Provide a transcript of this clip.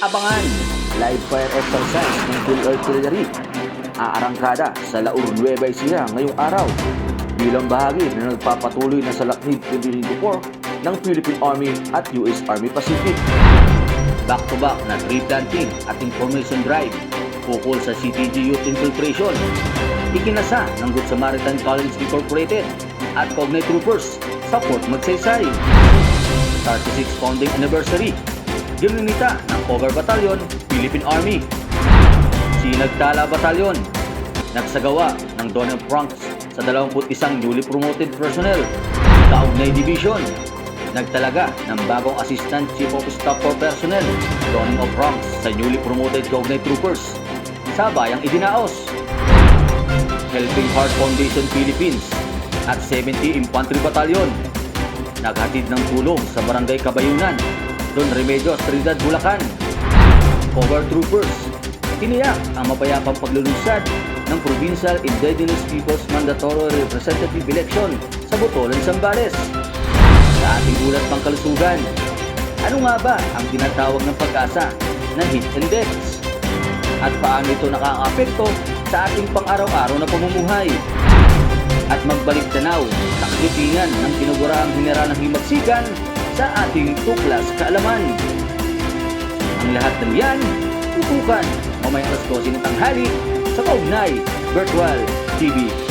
Abangan live fire exercise ng Full Artillery. Aarangkada sa Laur Nueva Ecija ngayong araw bilang bahagi na nagpapatuloy na sa Laknid 2024 ng Philippine Army at US Army Pacific. Back-to-back na tree planting at information drive ukol sa CTG Youth Infiltration. Ikinasa ng Good Samaritan College Incorporated at Cognite Troopers sa Fort Magsaysay. 36th founding anniversary. Giminita ng Cover Battalion, Philippine Army. Sinagtala Battalion. Nagsagawa ng Donald Pranks sa 21 newly promoted personnel. Kaugnay Division. Nagtalaga ng bagong Assistant Chief of Staff for Personnel, donning of ranks sa newly promoted Cognite Troopers. Sa bayang idinaos. Helping Heart Foundation Philippines at 70 Infantry Battalion. Naghatid ng tulong sa Barangay Kabayunan, Don Remedios, Trinidad, Bulacan. Cover Troopers. Tiniyak ang mapayapang paglulunsad ng Provincial Indigenous Peoples Mandatory Representative Election sa Botolan, Zambales. Sa ating ulat pang kalusugan, ano nga ba ang tinatawag ng pag-asa na heat index? At paano ito nakakaapekto sa ating pang-araw-araw na pamumuhay? At magbalik tanaw sa kalitingan ng kinugurahang general ng himagsikan sa ating tuklas kaalaman. Ang lahat ng yan, tutukan mamayang alas 12 ng tanghali sa Kaugnay Virtual TV.